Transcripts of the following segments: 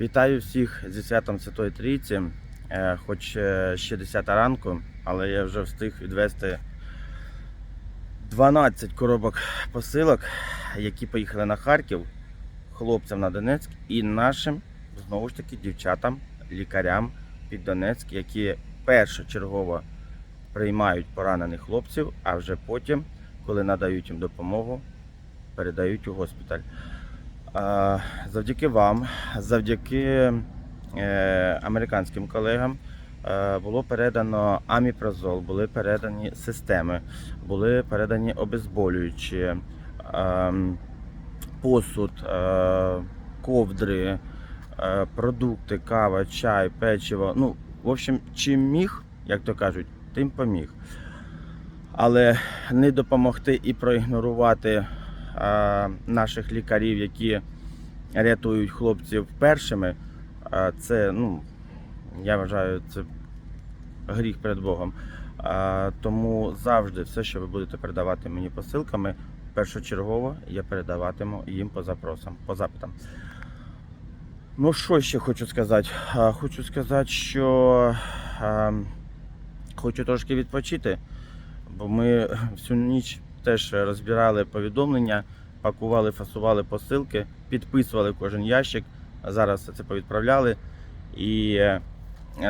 Вітаю всіх зі святом Святої Трійці. Е, Хоч е, ще 10 ранку, але я вже встиг відвести 12 коробок посилок, які поїхали на Харків, хлопцям на Донецьк і нашим, знову ж таки, дівчатам, лікарям під Донецьк, які першочергово приймають поранених хлопців, а вже потім, коли надають їм допомогу, передають у госпіталь. Завдяки вам, завдяки е, американським колегам е, було передано аміпразол, були передані системи, були передані обезболюючі, е, посуд, ковдри, продукти, кава, чай, печиво. Ну, в общем, чим міг, як то кажуть, тим поміг. Але не допомогти і проігнорувати наших лікарів, які рятують хлопців першими, це, ну, я вважаю, це гріх перед Богом. Тому завжди все, що ви будете передавати мені посилками, першочергово я передаватиму їм по запросам, по запитам. Ну, що ще хочу сказати? Хочу сказати, що хочу трошки відпочити, бо ми всю ніч теж розбирали повідомлення, пакували, фасували посилки, підписували кожен ящик. Зараз це повідправляли. І е,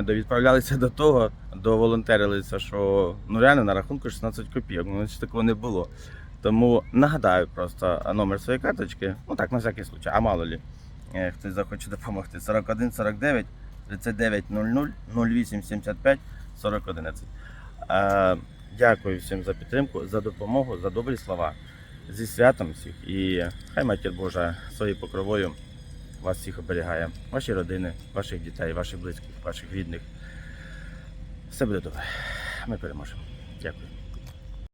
довідправлялися до того, доволонтерилися, що ну реально на рахунку 16 копійок. Ну, значить, такого не було. Тому нагадаю просто номер своєї карточки, ну так, на всякий случай, а мало лі, е, хтось захоче допомогти. 41 49 39 00 08 75 40 11. Дякую всім за підтримку, за допомогу, за добрі слова. Зі святом всіх. І хай матір Божа своєю покровою вас всіх оберігає. Ваші родини, ваших дітей, ваших близьких, ваших рідних. Все буде добре. Ми переможемо. Дякую.